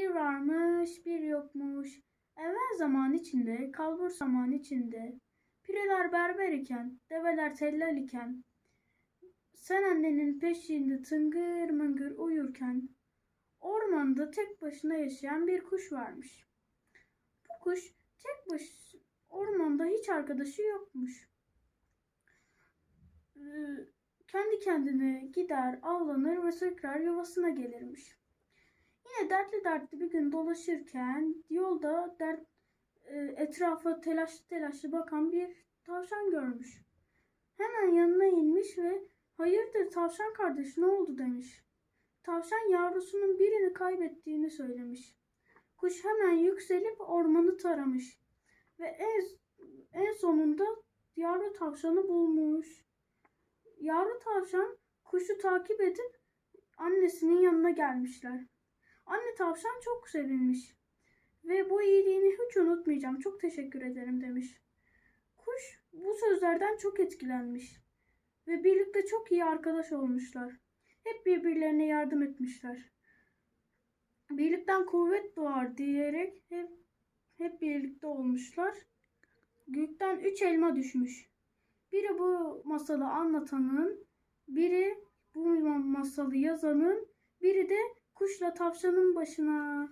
Bir varmış, bir yokmuş. Evvel zaman içinde, kalbur zaman içinde. Pireler berber iken, develer tellal iken. Sen annenin peşinde tıngır mıngır uyurken. Ormanda tek başına yaşayan bir kuş varmış. Bu kuş tek baş ormanda hiç arkadaşı yokmuş. Ee, kendi kendine gider, avlanır ve tekrar yuvasına gelirmiş. Yine dertli dertli bir gün dolaşırken yolda dert, e, etrafa telaşlı telaşlı bakan bir tavşan görmüş. Hemen yanına inmiş ve hayırdır tavşan kardeş ne oldu demiş. Tavşan yavrusunun birini kaybettiğini söylemiş. Kuş hemen yükselip ormanı taramış ve en, en sonunda yavru tavşanı bulmuş. Yavru tavşan kuşu takip edip annesinin yanına gelmişler. Anne tavşan çok sevinmiş ve bu iyiliğini hiç unutmayacağım. Çok teşekkür ederim demiş. Kuş bu sözlerden çok etkilenmiş ve birlikte çok iyi arkadaş olmuşlar. Hep birbirlerine yardım etmişler. Birlikten kuvvet doğar diyerek hep hep birlikte olmuşlar. Gökten üç elma düşmüş. Biri bu masalı anlatanın, biri bu masalı yazanın, biri de kuşla tavşanın başına.